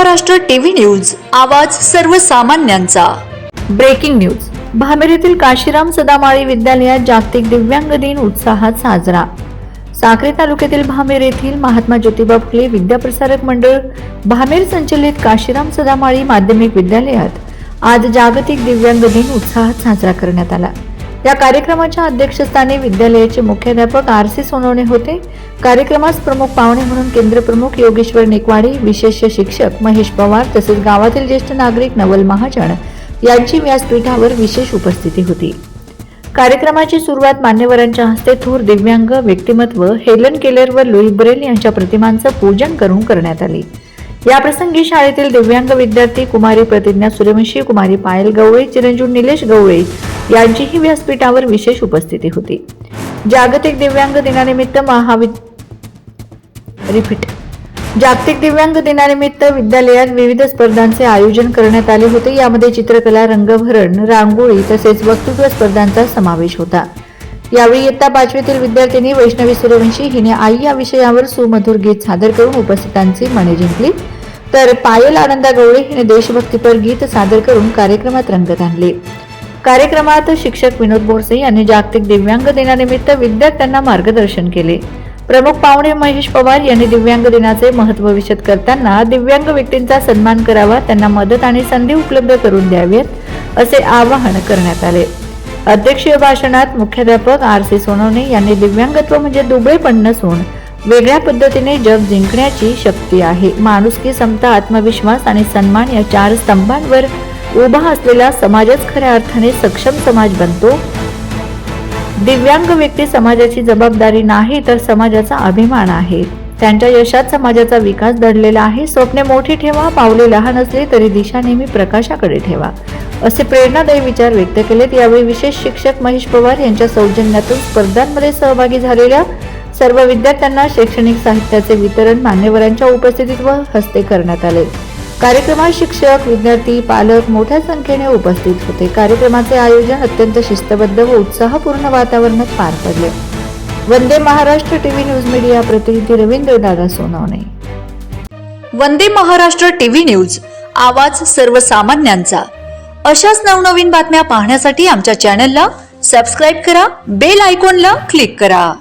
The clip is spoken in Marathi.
महाराष्ट्र टीव्ही न्यूज आवाज सर्वसामान्यांचा. Breaking news. भामेर येथील काशीराम सदामाळी विद्यालयात जागतिक दिव्यांग दिन उत्साहात साजरा. साक्री तालुक्यातील भामेर येथील महात्मा ज्योतिबा फुले विद्याप्रसारक मंडळ भामेर संचलित काशीराम सदामाळी माध्यमिक विद्यालयात आज जागतिक दिव्यांग दिन उत्साहात साजरा करण्यात आला. या कार्यक्रमाच्या अध्यक्षस्थानी विद्यालयाचे मुख्याध्यापक आर सी सोनवणे होते. कार्यक्रमास प्रमुख पाहुणे म्हणून केंद्रप्रमुख योगेश्वर नेकवाडी विशेष शिक्षक महेश पवार तसेच गावातील ज्येष्ठ नागरिक नवल महाजन यांची व्यासपीठावर विशेष उपस्थिती होती. कार्यक्रमाची सुरुवात मान्यवरांच्या हस्ते थोर दिव्यांग व्यक्तिमत्व हेलन केलर व लुई ब्रेल यांच्या प्रतिमांचं पूजन करून करण्यात आले. याप्रसंगी शाळेतील दिव्यांग विद्यार्थी कुमारी प्रतिज्ञा सूर्यवंशी कुमारी पायल गवळे चिरंजीव निलेश गवळे यांचीही व्यासपीठावर विशेष उपस्थिती होती. जागतिक दिव्यांग दिनानिमित्त महावि रिपीट जागतिक दिव्यांग दिनानिमित्त विद्यालयात विविध स्पर्धांचे आयोजन करण्यात आले होते. यामध्ये चित्रकला रंगभरण रांगोळी तसेच वक्तृत्व स्पर्धांचा समावेश होता. यावेळी इयत्ता पाचवीतील विद्यार्थिनी वैष्णवी सूर्यवंशी हिने आई या विषयावर सुमधुर गीत सादर करून उपस्थितांची मने जिंकली. तर पायल आनंदा गवळे हिने देशभक्तीपर गीत सादर करून कार्यक्रमात रंगत आणले. कार्यक्रमात शिक्षक विनोद बोरसे यांनी जागतिक दिव्यांग दिनानिमित्त विद्यार्थ्यांना मार्गदर्शन केले. प्रमुख पाहुणे महेश पवार यांनी दिव्यांग दिनाचे महत्त्व विशद करताना दिव्यांग व्यक्तींचा सन्मान करावा त्यांना मदत आणि संधी उपलब्ध करून द्यावेत असे आवाहन करण्यात आले. अध्यक्षीय भाषणात मुख्याध्यापक आर सी सोनवणे यांनी दिव्यांगत्व म्हणजे दुबळेपण नसून वेगळ्या पद्धतीने जग जिंकण्याची शक्ती आहे. माणुसकी समता आत्मविश्वास आणि सन्मान या चार स्तंभांवर उभा असलेला समाजच खऱ्या अर्थाने सक्षम समाज बनतो. दिव्यांग व्यक्ती समाजाची जबाबदारी नाही तर समाजाचा अभिमान आहे. त्यांच्या यशात समाजाचा विकास दडलेला आहे. स्वप्ने मोठी ठेवा पावले लहान असले तरी दिशा नेहमी प्रकाशाकडे ठेवा असे प्रेरणादायी विचार व्यक्त केलेत. यावेळी विशेष शिक्षक महेश पवार यांच्या सौजन्यातून स्पर्धांमध्ये सहभागी झालेल्या सर्व विद्यार्थ्यांना शैक्षणिक साहित्याचे वितरण मान्यवरांच्या उपस्थितीत व हस्ते करण्यात आले. कार्यक्रमात शिक्षक विद्यार्थी पालक मोठ्या संख्येने उपस्थित होते. कार्यक्रमाचे आयोजन अत्यंत शिस्तबद्ध व उत्साहपूर्ण वातावरणात पार पडले. Vande Maharashtra TV news media प्रतिनिधी रवींद्र दादा सोनवणे. वंदे महाराष्ट्र टीव्ही न्यूज आवाज सर्वसामान्यांचा. अशाच नवनवीन बातम्या पाहण्यासाठी आमच्या चॅनलला सबस्क्राईब करा बेल आयकॉनला क्लिक करा.